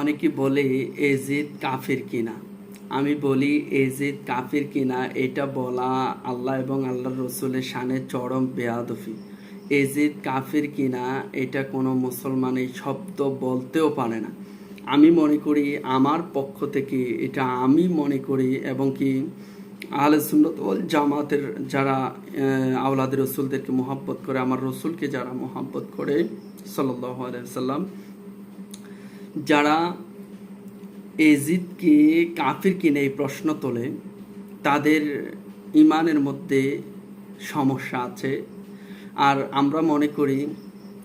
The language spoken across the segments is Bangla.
অনেকে বলে এজিদ কাফির কিনা? আমি বলি এজিদ কাফির কিনা? এটা বলা আল্লাহ এবং আল্লাহর রসুলের শানে চরম বেয়াদফি। এজিদ কাফির কিনা? এটা কোনো মুসলমান এই শব্দ বলতেও পারে না। আমি মনে করি আমার পক্ষ থেকে এটা আমি মনে করি এবং কি আহলে সুন্নত ওয়াল জামাতের যারা আহ, আওলাদের রসুলদেরকে মোহাব্বত করে আমার রসুলকে যারা মোহাব্বত করে সাল্লাহ সাল্লাম যারা এজিদকে কাফির কিনে এই প্রশ্ন তোলে, তাদের ইমানের মধ্যে সমস্যা আছে। আর আমরা মনে করি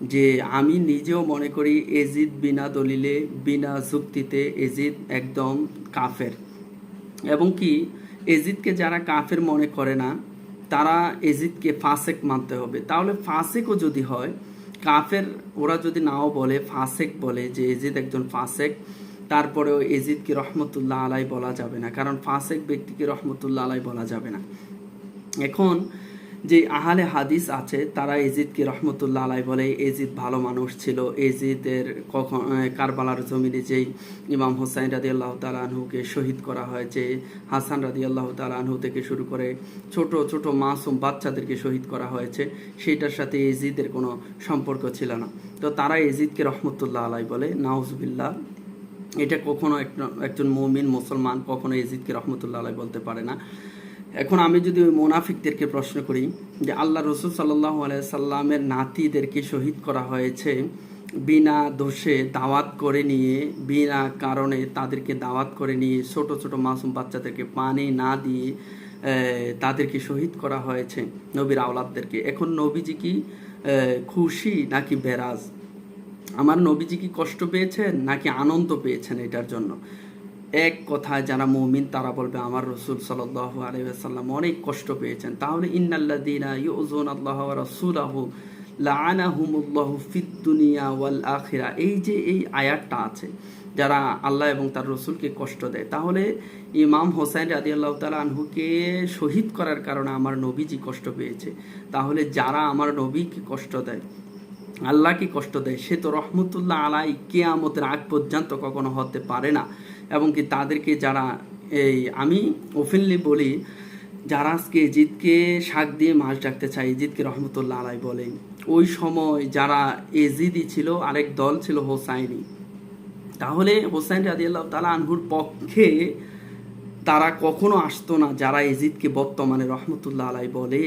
যে, আমি নিজেও মনে করি এজিদ বিনা দলিলে, বিনা যুক্তিতে এজিদ একদম কাফের। এবং কি, এজিদকে যারা কাফের মনে করে না, তারা এজিদকে ফাসেক মানতে হবে। তাহলে ফাসেকও যদি হয় কাফের ওরা যদি নাও বলে, ফাসেক বলে, যে এজিদ একজন ফাসেক, তারপরেও এজিদকে রহমতুল্লাহ আলাই বলা যাবে না। কারণ ফাসেক ব্যক্তিকে রহমতুল্লাহ আলাই বলা যাবে না। এখন যে আহলে হাদিস আছে, তারা এজিদকে রহমতুল্লাহ আলাই বলে, এজিদ ভালো মানুষ ছিল। এজিদের কখন কারবালার জমিনে যেই ইমাম হোসাইন রাদি আল্লাহ তালাহুকে শহীদ করা হয়েছে হাসান রাদি আল্লাহ তালাহু থেকে শুরু করে ছোট ছোট মাসুম বাচ্চাদেরকে শহীদ করা হয়েছে, সেইটার সাথে এজিদের কোনো সম্পর্ক ছিল না। তো তারা এজিদকে রহমতুল্লাহ আলাই বলে, নাউজবিল্লাহ। এটা কখনো এক- একজন মমিন মুসলমান কখনো এজিদকে রহমতুল্লাহ আলাই বলতে পারে না। এখন আমি যদি ওই মোনাফিকদেরকে প্রশ্ন করি যে আল্লাহ রসুল সাল্লাহ সাল্লামের নাতিদেরকে শহীদ করা হয়েছে বিনা দোষে দাওয়াত করে নিয়ে, বিনা কারণে তাদেরকে দাওয়াত করে নিয়ে, ছোট ছোট মাসুম বাচ্চাদেরকে পানি না দিয়ে তাদেরকে শহীদ করা হয়েছে নবীর আওলাদদেরকে। এখন নবীজি কি খুশি নাকি বেরাজ? আমার নবীজি কি কষ্ট পেয়েছেন নাকি আনন্দ পেয়েছেন এটার জন্য? এক কথায় যারা মুমিন, তারা বলবে, আমার রসুল সাল্লাহ আলাইসাল্লাম অনেক কষ্ট পেয়েছেন। তাহলে ইন্নাল্লাদিনা ইউজুন আল্লাহ রসুলাহ লাআনাহুমুল্লাহু ফিদ দুনিয়া ওয়াল আখিরা। এই যে এই আয়াতটা আছে, যারা আল্লাহ এবং তার রসুলকে কষ্ট দেয়, তাহলে ইমাম হোসাইন রাদি আল্লাহ তালা আনহুকে শহীদ করার কারণে আমার নবীজি কষ্ট পেয়েছে। তাহলে যারা আমার নবীকে কষ্ট দেয় আল্লাহকে কষ্ট দেয়? সে তো রহমতুল্লাহ আলাই কেয়ামতের আগ পর্যন্ত কখনো হতে পারে না। এবং কি তাদেরকে যারা এই আমি ওপেনলি বলি, যারা আজকে এজিদকে শাক দিয়ে মাছ ডাকতে চায় এজিদকে রহমতুল্লাহ আলাই বলে ওই সময় যারা এজিদি ছিল, আরেক দল ছিল হোসাইনি। তাহলে হোসাইন রাজি আল্লাহ তালা আনহুর পক্ষে তারা কখনো আসতো না যারা এজিদকে বর্তমানে রহমতুল্লাহ আলাই বলে,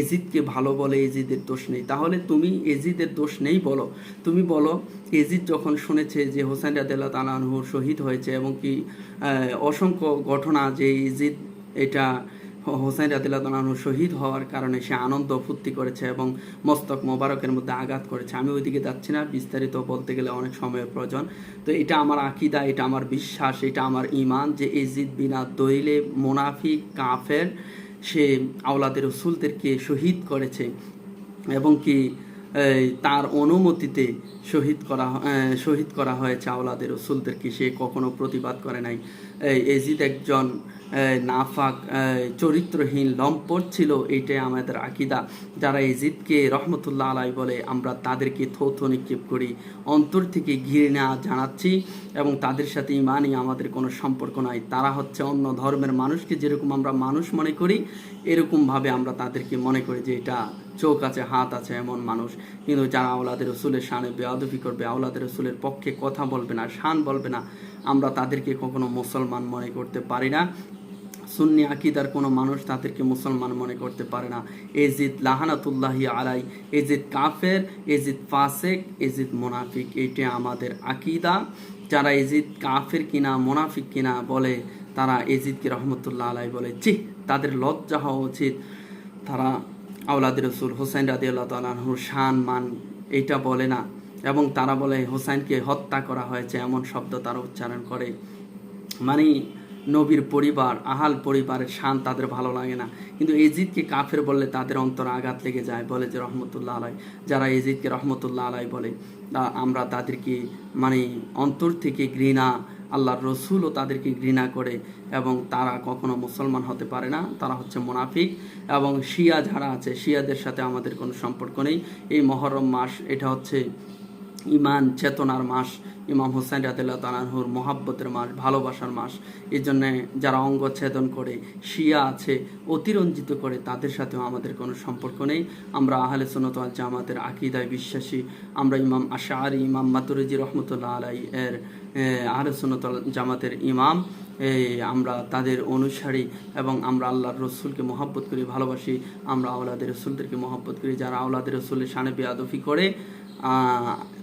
এজিদকে ভালো বলে, এজিদের দোষ নেই। তাহলে তুমি এজিদের দোষ নেই বলো। তুমি বলো, এজিদ যখন শুনেছে যে হোসেন রাদেলা তালানহুর শহীদ হয়েছে এবং কি অসংখ্য ঘটনা যে এজিদ এটা হোসেন রাদিল্লাহ তালানহু শহীদ হওয়ার কারণে সে আনন্দ ফুর্তি করেছে এবং মস্তক মোবারকের মধ্যে আঘাত করেছে। আমি ওইদিকে যাচ্ছি না, বিস্তারিত বলতে গেলে অনেক সময়ের প্রয়োজন। তো এটা আমার আকিদা, এটা আমার বিশ্বাস, এটা আমার ইমান যে এজিদ বিনা দইলে মোনাফি কাফের সে আওলাদের রসুলদেরকে শহীদ করেছে। এবং কি তার অনুমতিতে শহীদ করা শহীদ করা হয়েছে আওলাদের রসুলদেরকে। সে কখনো প্রতিবাদ করে নাই। এজিদ একজন নাফাক চরিত্রহীন, লম্পট ছিল। এইটাই আমাদের আকিদা। যারা এজিদকে রহমতুল্লাহ আলাই বলে, আমরা তাদেরকে থৌথ নিক্ষেপ করি। অন্তর থেকে ঘৃণা জানাচ্ছি এবং তাদের সাথে ইমানই আমাদের কোনো সম্পর্ক নাই। তারা হচ্ছে অন্য ধর্মের মানুষকে যেরকম আমরা মানুষ মনে করি, এরকমভাবে আমরা তাদেরকে মনে করি যে এটা চোখ আছে, হাত আছে এমন মানুষ। কিন্তু যারা আওলাদের রসুলের শানে বেয়াদবি করবে, আওলাদের রসুলের পক্ষে কথা বলবে না, শান বলবে না, আমরা তাদেরকে কখনো মুসলমান মনে করতে পারি না। সুন্নি আকিদার কোনো মানুষ তাদেরকে মুসলমান মনে করতে পারে না। এজিদ লাহানাতুল্লাহি আলাই এজিদ কাফের এজিদ ফাসেক এজিদ মোনাফিক। এইটা আমাদের আকিদা। যারা এজিদ কাফের কিনা, মোনাফিক কিনা বলে, তারা এজিদকে রহমতুল্লাহ আলাই বলে। জি তাদের লজ্জা হওয়া উচিত। তারা আওলাদের রসুল হোসেন রাদি আল্লাহ শান, মান এইটা বলে না। এবং তারা বলে হোসেনকে হত্যা করা হয়েছে এমন শব্দ তারা উচ্চারণ করে। মানে নবীর পরিবার, আহাল পরিবারের শান তাদের ভালো লাগে না। কিন্তু এজিদকে কাফের বললে তাদের অন্তর আঘাত লেগে যায় বলে যে রহমতুল্লাহ আলাই যারা এজিদকে রহমতুল্লাহ আলাই বলে আমরা তাদেরকে মানে অন্তর থেকে ঘৃণা আল্লাহর রসুলও তাদেরকে ঘৃণা করে এবং তারা কখনো মুসলমান হতে পারে না, তারা হচ্ছে মোনাফিক এবং শিয়া যারা আছে, শিয়াদের সাথে আমাদের কোনো সম্পর্ক নেই। এই মহরম মাস, এটা হচ্ছে ইমান চেতনার মাস, ইমাম হোসেন রাদিল্লাহ তালাহুর মহাব্বতের মাস, ভালোবাসার মাস। এই জন্যে যারা অঙ্গ ছেদন করে, শিয়া আছে, অতিরঞ্জিত করে, তাদের সাথেও আমাদের কোনো সম্পর্ক নেই। আমরা আহলে সুনতাল জামাতের আকিদায় বিশ্বাসী। আমরা ইমাম আশারি ইমাম মাতুরজি রহমতুল্লাহ আলাই এর আহলে সুনতাল জামাতের ইমাম। আমরা তাদের অনুসারী এবং আমরা আল্লাহর রসুলকে মহব্বত করি, ভালোবাসি। আমরা আওলাদের রসুলদেরকে মহব্বত করি। যারা আওলাদের রসুলের সানে বেয়াদফি করে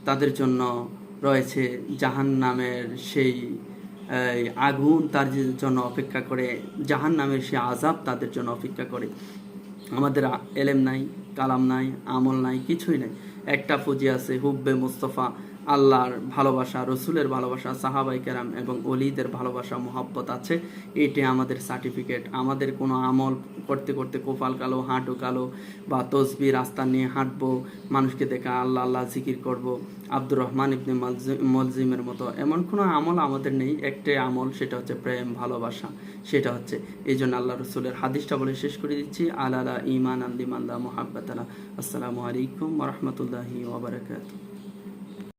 তাদের জন্য রয়েছে জাহান নামের সেই আগুন তার জন্য অপেক্ষা করে জাহান নামের সেই আজাব তাদের জন্য অপেক্ষা করে। আমাদের এলেম নাই, কালাম নাই, আমল নাই, কিছুই নাই। একটা পুঁজি আছে হুব্বে মুস্তফা আল্লাহর ভালোবাসা, রসুলের ভালোবাসা, সাহাবাই কেরাম এবং অলিদের ভালোবাসা, মোহাব্বত আছে। এটি আমাদের সার্টিফিকেট। আমাদের কোনো আমল করতে করতে কোপাল কালো, হাঁটু কালো বা তসবি রাস্তা নিয়ে হাঁটবো, মানুষকে দেখা আল্লাহ আল্লাহ জিকির করব, আব্দুর রহমান ইবনে মালজি- মলজিমের মতো। এমন কোনো আমল আমাদের নেই। একটাই আমল, সেটা হচ্ছে প্রেম, ভালোবাসা, সেটা হচ্ছে এই জন্য আল্লাহ রসুলের হাদিসটা বলে শেষ করে দিচ্ছি। আলালা ইমান আল্লিম আল্লাহ আসসালামু আলাইকুম রহমতুল্লাহি ওবরাকাতু